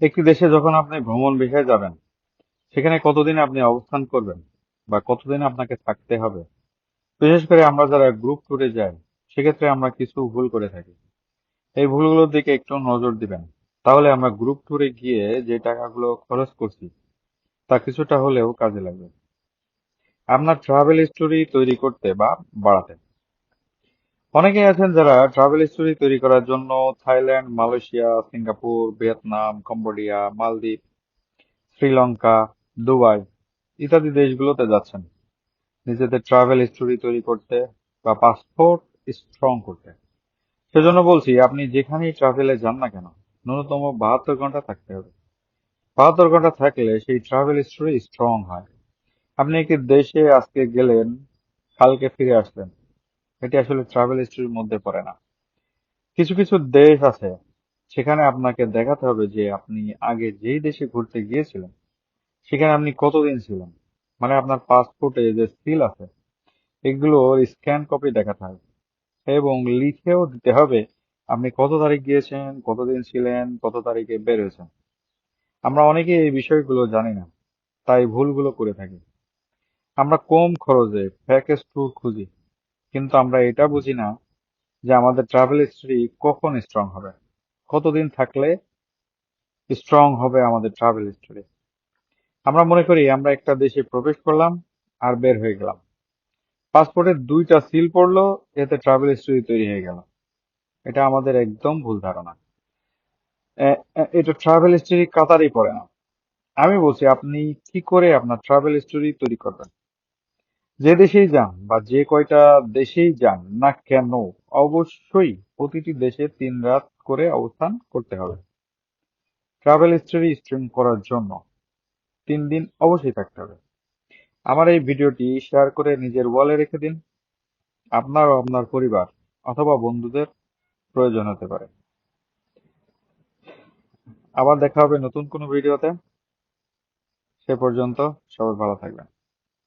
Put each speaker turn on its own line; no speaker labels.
একটি দেশে যখন আপনি ভ্রমণ বিষয়ে যাবেন, সেখানে কতদিন আপনি অবস্থান করবেন বা কতদিন আপনাকে থাকতে হবে? বিশেষ করে আমরা যারা গ্রুপ ট্যুরে যাই, সেক্ষেত্রে আমরা কিছু ভুল করে থাকি। এই ভুলগুলোর দিকে একটু নজর দিবেন। তাহলে আমরা গ্রুপ ট্যুরে গিয়ে যে টাকাগুলো খরচ করছি, তা কিছুটা হলেও কাজে লাগবে। আপনার ট্রাভেল স্টোরি তৈরি করতে বা বাড়াতে। অনেকেই আছেন যারা ট্রাভেল স্টোরি তৈরি করার জন্য Thailand, Malaysia, Singapore, Vietnam, Cambodia, Maldives, Sri Lanka, Dubai ইত্যাদি দেশগুলোতে যাচ্ছেন। নিজেদের ট্রাভেল স্টোরি তৈরি করতে বা পাসপোর্ট স্ট্রং করতে। সেজন্য বলছি, আপনি যেখানেই ট্রাভেলে যান না কেন, ন্যূনতম বাহাত্তর ঘণ্টা থাকতে হবে। বাহাত্তর ঘণ্টা থাকলে সেই ট্রাভেল স্টোরি স্ট্রং হয়। আপনি একটি দেশে আজকে গেলেন, কালকে ফিরে আসলেন। এটি আসলে ট্রাভেল স্টোরির মধ্যে পড়ে না। কিছু কিছু দেশ আছে, সেখানে আপনাকে দেখাতে হবে যে আপনি আগে যেই দেশে ঘুরতে গিয়েছিলেন, সেখানে আপনি কতদিন ছিলেন? মানে আপনার পাসপোর্টে যে সিল আছে এগুলোর স্ক্যান কপি দেখাতে হবে। এবং লিখেও দিতে হবে আপনি কত তারিখ গিয়েছেন, কতদিন ছিলেন, কত তারিখে বের হয়েছেন আমরা অনেকে এই বিষয়গুলো জানি না, তাই ভুলগুলো করে থাকি। আমরা কম খরচে প্যাকেজ ট্যুর খুঁজি। কিন্তু আমরা এটা বুঝি না যে আমাদের ট্রাভেল হিস্ট্রি কখন স্ট্রং হবে। কতদিন থাকলে স্ট্রং হবে আমাদের ট্রাভেল হিস্ট্রি আমরা মনে করি আমরা একটা দেশে প্রবেশ করলাম আর বের হয়ে গেলাম। পাসপোর্টের দুইটা সিল পড়ল, এতে ট্রাভেল হিস্ট্রি তৈরি হয়ে গেল। এটা আমাদের একদম ভুল ধারণা। এটা ট্রাভেল হিস্ট্রি কাতারই পড়ে না। আমি বলছি, আপনি কি করে আপনার ট্রাভেল হিস্টরি তৈরি করবেন? যে দেশেই যান বা যে কয়টা দেশেই যান না কেন, অবশ্যই প্রতিটি দেশে তিন রাত করে অবস্থান করতে হবে। ট্রাভেল হিস্টরি স্ট্রিম করার জন্য তিন দিন অবশ্যই থাকতে হবে। আমার এই ভিডিওটি শেয়ার করে নিজের ওয়ালে রেখে দিন। আপনার আপনার পরিবার অথবা বন্ধুদের প্রয়োজন হতে পারে। আবার দেখা হবে নতুন কোনো ভিডিওতে। সে পর্যন্ত সবাই ভালো থাকবেন।